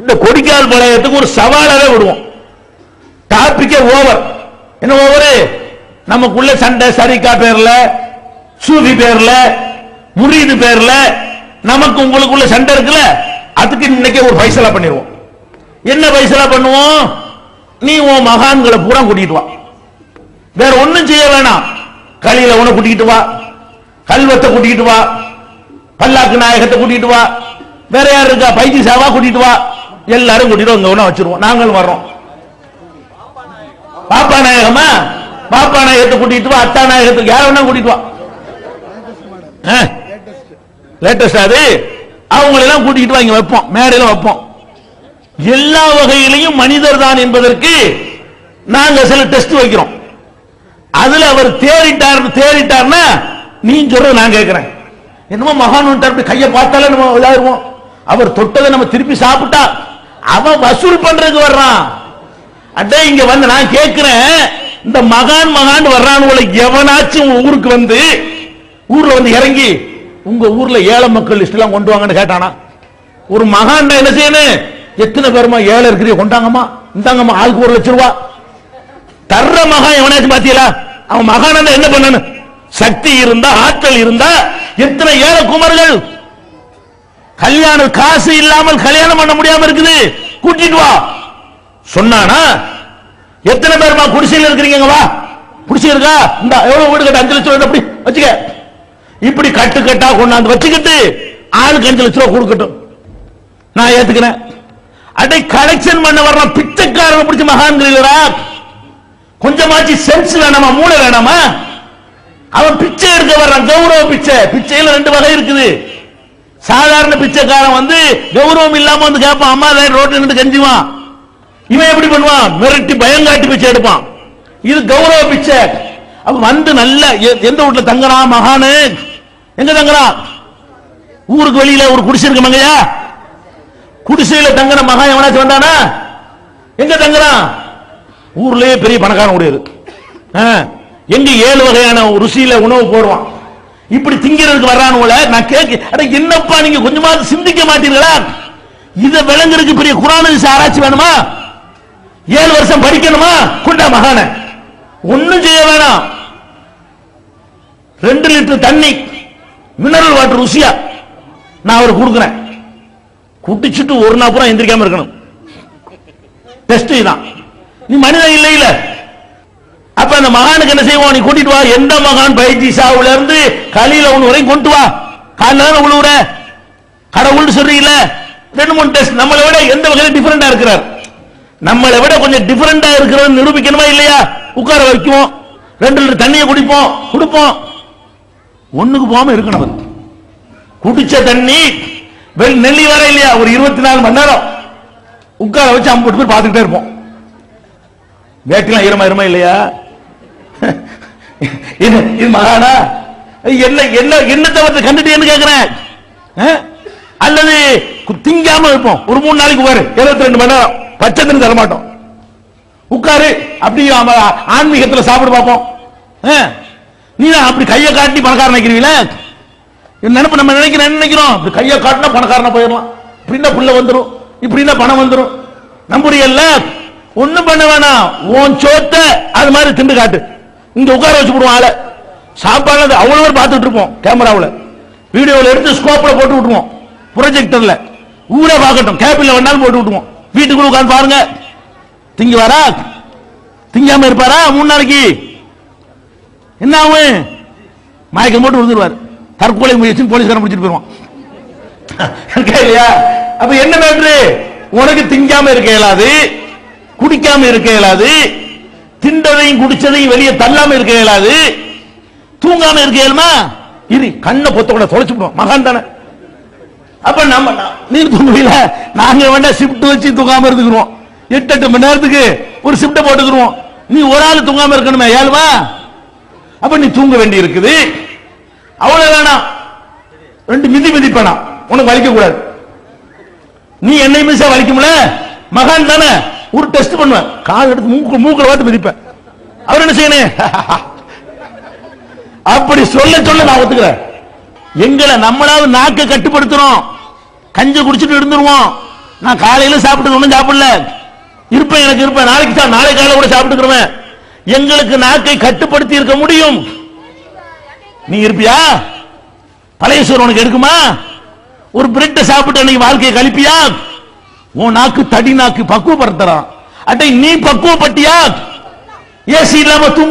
இந்த கொடிக்கால் பழையத்துக்கு ஒரு சவாலாவே விடுவோம். டாபிக்கே ஓவர் என்ன ஓவர் நமக்குள்ள சண்டை சரிக்கா பேர்ல சூஃபி பேர்ல முரீது பேர்ல நமக்கு உங்களுக்குள்ள சண்டை இருக்குல்ல அதுக்கு இன்னைக்கு ஒரு பைசலா பண்ணிடுவோம். என்ன பைசலா பண்ணுவோம்? நீ உன் மகான்களை பூரா கூட்டிட்டு வா. வேற ஒன்னும் செய்ய வேணாம். களியில உன கூட்டிட்டு வா. கல்வத்தை கூட்டிட்டு வா. பல்லாக்கு நாயகத்தை கூட்டிட்டு வா. வேற யார் இருக்கா? பைத்தி சாவா கூட்டிட்டு வா. எல்லாரும் கூட்டிட்டு உங்க ஒண்ணா வச்சிருவோம். நாங்களும் வர்றோம். பாப்பா நாயகமா பாப்பா நாயகத்தை கூட்டிட்டு வா அத்தா நாயகத்துக்கு. யார வேணா கூட்டிட்டு வா. லேட்டஸ்ட் அது? அவங்களை எல்லாம் கூட்டிட்டு வா இங்க வைப்போம். மேடையில வைப்போம். எல்லா வகையிலையும் மனிதர் தான் என்பதற்கு நாங்க சில டெஸ்ட் வைக்கிறோம். அதுல அவர் தேறிட்டார் தேறிட்டார்னா நீ சொல்ற நான் கேட்கிறேன் என்னமோ மகான் கையை பார்த்தாலே நம்ம விளையாடுவோம் அவர் தொட்டதை நம்ம திருப்பி சாப்பிட்டா அவன் வசூல் பண்றதுக்கு வர்றான். அடே இங்க வந்து நான் கேட்கிறேன் இந்த மகான் மகான் வர்றான் எவனாச்சும் ஊருக்கு வந்து ஊர்ல வந்து இறங்கி உங்க ஊர்ல ஏழை மக்கள் லிஸ்ட் எல்லாம் கொண்டு வாங்கன்னு கேட்டானா? ஒரு மகான் என்ன செய்யணும்? எத்தனை பேருமா ஏழை இருக்கிறீ கொண்டாங்கம்மா? இந்தாங்கம்மா ஆளுக்கு ஒரு லட்சம் ரூபா. தர்ற மகான் எவனாச்சும் பாத்தீங்களா? அவன் மகான் என்ன பண்ணனு சக்தி இருந்தா ஆற்றல் இருந்தா எத்தனை ஏழை குமர்கள் கல்யாணம் காசு இல்லாமல் கல்யாணம் பண்ண முடியாம இருக்குது. கூட்டிட்டு வா. சொன்னானா? எத்தனை பேருமா குடிசையில் இருக்கிறீங்க வா. குடிசை இருக்கா? இந்த எவ்வளவு வீடு கட்ட அஞ்சு லட்சம் ரூபாய் அப்படி. வச்சுக்க. இப்படி கட்டு கட்டா கொண்டாந்து வச்சுக்கிட்டு ஆளுக்கு அஞ்சு லட்சம் ரூபாய் கொடுக்கட்டும். நான் ஏத்துக்கிறேன். அடை கலெக்ஷன் பண்ண வர்ற பிச்சைக்காரன் பிடிச்ச மகான்களா கொஞ்சமாச்சு சென்ஸ் வேணாமா? மூளை வேணாமா? அவன் பிச்சை எடுக்க வர்றான். கௌரவ பிச்சை. பிச்சையில ரெண்டு வகை இருக்குது. சாதாரண பிச்சைக்காரன் வந்து கௌரவம் இல்லாம வந்து கேட்பான் அம்மா தான் ரோட்ல நின்று கஞ்சுவான். இவன் எப்படி பண்ணுவான்? மிரட்டி பயங்காட்டி பிச்சை எடுப்பான். இது கௌரவ பிச்சை. அவன் வந்து நல்ல எந்த வீட்டுல தங்குறான் மகானு? எங்க தங்குறான் ஊருக்கு வெளியில ஒரு குடிசை இருக்கு மங்கையா? குடிசையில தங்குற மகான் எவனாச்சும் வந்தானா? எங்க தங்குறான்? ஊர்லயே பெரிய பணக்காரன் உடையது எங்க ஏழு வகையான ருசியில உணவு போடுவான். இப்படி திங்கிறதுக்கு வர்றானுல நான் கேட்க என்னப்பா நீங்க கொஞ்சமாவது சிந்திக்க மாட்டீர்களா? இதை விளங்குறதுக்கு பெரிய குரான ஆராய்ச்சி வேணுமா? ஏழு வருஷம் படிக்கணுமா? கொண்டா மகான. ஒண்ணும் செய்ய வேணாம். ரெண்டு லிட்டர் தண்ணி மினரல் வாட்டர் ருசியா நான் அவருக்கு கொடுக்குறேன். குட்டிச்சுட்டு ஒரு நாள் பூரா எந்திரிக்காம இருக்கணும். டெஸ்ட் இதான் நீ மனிதன் இல்லை இல்லை அந்த மகானுக்கு என்ன செய்வோம்? நீ கூட்டிட்டு வா. எந்த மகான் பைத்திசாவுல இருந்து கலியில ஒன்று வரையும் கொண்டு வா. காலையில உழுவுற? கடவுள்னு சொல்றீங்கள ரெண்டு மூணு டெஸ்ட் நம்மளை விட எந்த வகையில டிஃபரெண்டா இருக்கிறார்? நம்மளை விட கொஞ்சம் டிஃபரெண்டா இருக்கிறது நிரூபிக்கணுமா இல்லையா? உட்கார வைக்குவோம். ரெண்டு லிட்டர் தண்ணியை குடிப்போம். கொடுப்போம். ஒண்ணுக்கு போகாம இருக்கணும் குடிச்ச தண்ணி வெள் நெல்லி வர இல்லையா? ஒரு இருபத்தி நாலு மணி நேரம். உட்கார வச்சு அம்பட்டு பேர் பார்த்துக்கிட்டே இருப்போம். வேட்டிலாம் ஈரமா இருமா இல்லையா? இது இது மகானா? என்ன என்ன என்ன தவிர்த்து கண்டுட்டேன்னு கேக்குறேன். ஆ? அல்லது திங்காம இருப்போம். ஒரு மூணு நாளைக்கு வரு இருபத்தி ரெண்டு மணி நேரம். பச்சை தண்ணி தர மாட்டோம். உட்காரு. அப்படி ஆன்மீகத்தில் சாப்பிட பார்ப்போம். ஆ? நீ அப்படி கையை காட்டி பணக்காரன் நினைக்கிறீங்களே? என்ன நினைப்பு? நம்ம நினைக்கிறோம் நினைக்கிறோம்? இப்படி கையை காட்டினா பணக்காரனா போயிடலாம். இப்படின்னா புள்ள இப்படி இப்படின்னா பணம் வந்துடும் நம்முடைய ஒன்றும் பண்ண வேணாம். உன் சோத்த அது மாதிரி திண்டு காட்டு. இங்க உட்கார வச்சு விடுவோம் ஆளை. சாப்பாடு அது அவ்வளவு பேர் பார்த்துட்டு இருப்போம் கேமராவில். வீடியோவில் எடுத்து ஸ்கோப்பில் போட்டு விட்டுருவோம் ப்ரொஜெக்டரில் ஊரே பார்க்கட்டும் கேபிள்ல வேணாலும் போட்டு விட்டுருவோம். வீட்டுக்குள்ள உட்காந்து பாருங்க. திங்க வரா திங்காம இருப்பாரா? மூணு நாளைக்கு. என்ன ஆகும்? மயக்கம் போட்டு விழுந்துருவார். தற்கொலை முயற்சி போலீஸ்காரன் பிடிச்சிட்டு போயிருவான் இல்லையா? அப்ப என்ன மேட்ரு உனக்கு திங்காம இருக்க இயலாது குடிக்காம இருக்க இயலாது திண்டதையும் குடிச்சதையும் வெளியே தள்ளாம இருக்க இயலாது. தூங்காம இருக்க இயலுமா? இரு கண்ணை பொத்த கூட தொலைச்சு விடுவோம். மகான் தானே. அப்ப நம்ம நீ தூங்குவீல நாங்க வேண்டாம் ஷிஃப்ட் வச்சு தூங்காம இருந்துக்கிறோம் எட்டு எட்டு மணி நேரத்துக்கு ஒரு ஷிஃப்ட் போட்டுக்கிறோம் நீ ஒரு ஆள் தூங்காம இருக்கணுமே ஏழுவா அப்ப நீ தூங்க வேண்டி இருக்குது. அவ்வளவு வேணாம். ரெண்டு மிதி மிதிப்பேனா உனக்கு வலிக்க கூடாது நீ என்னை மிஸ் வலிக்கும்ல? மகான் தானே. ஒரு டெஸ்ட் பண்ணுவேன். கால் எடுத்து மூக்கு மூக்கில் பார்த்து மிதிப்பேன். அவர் என்ன செய்யணும்? அப்படி சொல்ல சொல்ல நான் ஒத்துக்கிறேன். எங்களை நம்மளாவது நாக்கை கட்டுப்படுத்துறோம். கஞ்சி குடிச்சிட்டு இருந்துருவோம். நான் காலையில சாப்பிட்டு ஒண்ணும் சாப்பிடல. இருப்பேன் எனக்கு இருப்பேன். நாளைக்கு தான் நாளை காலையில் கூட சாப்பிட்டுக்கிறேன் எங்களுக்கு நாக்கை கட்டுப்படுத்தி இருக்க முடியும். நீ இருப்பியா? பழைய சோறு உனக்கு எடுக்குமா? ஒரு பிரெட்டை சாப்பிட்டு அன்னைக்கு வாழ்க்கையை கழிப்பியா? உன் நாக்கு தடி நாக்கு பக்குவப்படுத்துறான். அட்டை நீ பக்குவப்பட்டியா? ஏசி இல்லாம தூங்க